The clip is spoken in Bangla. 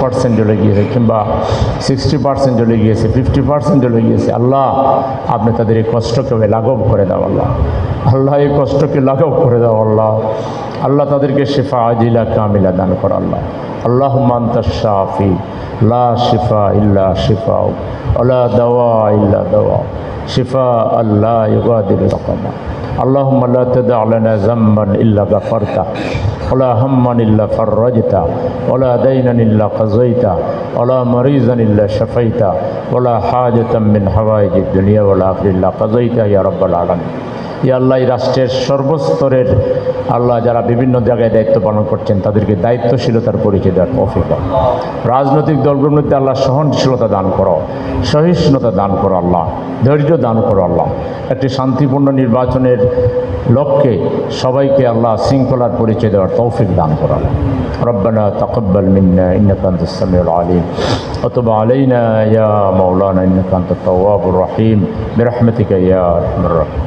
পার্সেন্ট চলে গিয়েছে কিংবা সিক্সটি পার্সেন্ট চলে গিয়েছে ফিফটি পার্সেন্ট চলে গিয়েছে, আল্লাহ, আপনি তাদের এই কষ্টকে লাঘব করে দাও আল্লাহ। আল্লাহ, এই কষ্টকে লাঘব করে দাও আল্লাহ। আল্লাহ তাদেরকে শেফা আজিলা কামিলা দান করো আল্লাহ। আল্লাহ মান্তাশাফি লা শিফা ইল্লা শিফা আল্লাহ দাওয়া ইল্লা দাওয়া। শিফা আল্লাহ ইউগাদির রকমা اللهم لا تدع لنا ذنبا الا غفرته ولا هما الا فرجته ولا دينا الا قضيته ولا مريضا الا شفيته ولا حاجه من حوائج الدنيا والاخره الا قضيتها يا رب العالمين ইয়া আল্লাহ এই রাষ্ট্রের সর্বস্তরের আল্লাহ যারা বিভিন্ন জায়গায় দায়িত্ব পালন করছেন তাদেরকে দায়িত্বশীলতার পরিচয় দেওয়ার তৌফিক দাও। রাজনৈতিক দলগুলোর মধ্যে আল্লাহ সহনশীলতা দান করো সহিষ্ণুতা দান করো আল্লাহ ধৈর্য দান করো আল্লাহ একটি শান্তিপূর্ণ নির্বাচনের লক্ষ্যে সবাইকে আল্লাহ শৃঙ্খলার পরিচয় দেওয়ার তৌফিক দান করো আল্লাহ ربنا تقبل منا انك انت السميع العليم وتب علينا يا مولانا انك انت التواب الرحيم برحمتك يا ارحم الراحمين